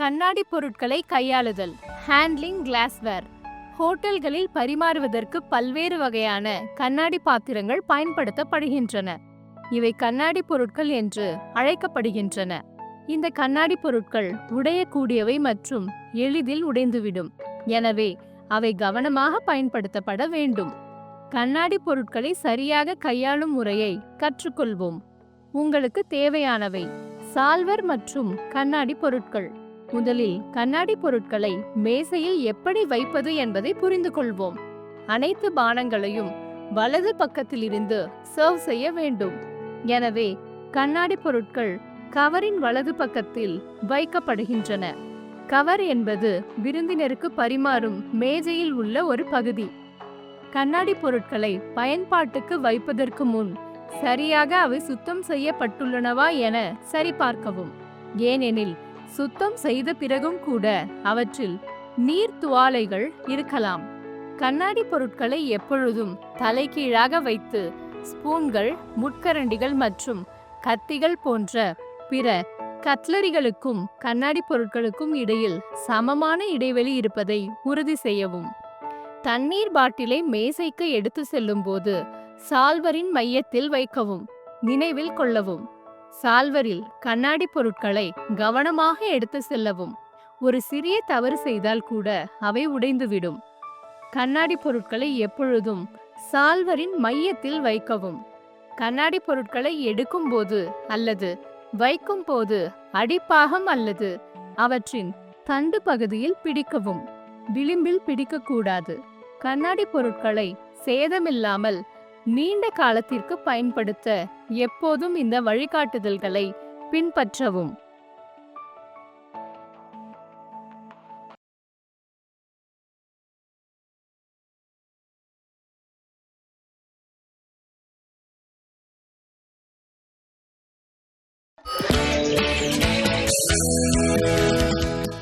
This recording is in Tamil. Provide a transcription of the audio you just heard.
கண்ணாடி பொருட்களை கையாளுதல். ஹேண்ட்லிங் கிளாஸ்வேர் ஹோட்டல்களில் பரிமாறுவதற்கு பல்வேறு வகையான கண்ணாடி பாத்திரங்கள் பயன்படுத்தப்படுகின்றன. இவை கண்ணாடி பொருட்கள் என்று அழைக்கப்படுகின்றன. இந்த கண்ணாடி பொருட்கள் உடையக்கூடியவை மற்றும் எளிதில் உடைந்துவிடும். எனவே அவை கவனமாக பயன்படுத்தப்பட வேண்டும். கண்ணாடி பொருட்களை சரியாக கையாளும் முறையை கற்றுக்கொள்வோம். உங்களுக்கு தேவையானவை. சால்வர் மற்றும் கண்ணாடி பொருட்கள். முதலில் கண்ணாடி பொருட்களை மேசையில் எப்படி வைப்பது என்பதை புரிந்து கொள்வோம். அனைத்து பானங்களையும் வலது பக்கத்திலிருந்து சர்வ் செய்ய வேண்டும். எனவே கண்ணாடி பொருட்கள் கவரின் வலது பக்கத்தில் வைக்கப்படுகின்றன. கவர் என்பது விருந்தினருக்கு பரிமாறும் மேஜையில் உள்ள ஒரு பகுதி. கண்ணாடி பொருட்களை பயன்பாட்டுக்கு வைப்பதற்கு முன் சரியாக அவை சுத்தம் செய்யப்பட்டுள்ளனவா என சரிபார்க்கவும். ஏனெனில் சுத்தம் செய்த பிறகும் கூட அவற்றில் நீர் துவாலைகள் இருக்கலாம். கண்ணாடி பொருட்களை எப்பொழுதும் தலைகீழாக வைத்து ஸ்பூன்கள் முட்கரண்டிகள் மற்றும் கத்திகள் போன்ற பிற கட்லரிகளுக்கும் கண்ணாடி பொருட்களுக்கும் இடையில் சமமான இடைவெளி இருப்பதை உறுதி செய்யவும். தண்ணீர் பாட்டிலை மேசைக்கு எடுத்து செல்லும்போது சால்வரின் மையத்தில் வைக்கவும் நினைவில் கொள்ளவும். சால்வரில் கண்ணாடி பொருட்களை கவனமாக எடுத்து செல்லவும். ஒரு சிறிய தவறு செய்தால் கூட அவை உடைந்துவிடும். கண்ணாடி பொருட்களை எப்பொழுதும் சால்வரின் மையத்தில் வைக்கவும். கண்ணாடி பொருட்களை எடுக்கும்போது அல்லது வைக்கும் போது அடிப்பாகம் அல்லது அவற்றின் தண்டு பகுதியில் பிடிக்கவும். விளிம்பில் பிடிக்கக்கூடாது. கண்ணாடி பொருட்களை சேதமில்லாமல் நீண்ட காலத்திற்கு பயன்படுத்த எப்போதும் இந்த வழிகாட்டுதல்களை பின்பற்றவும்.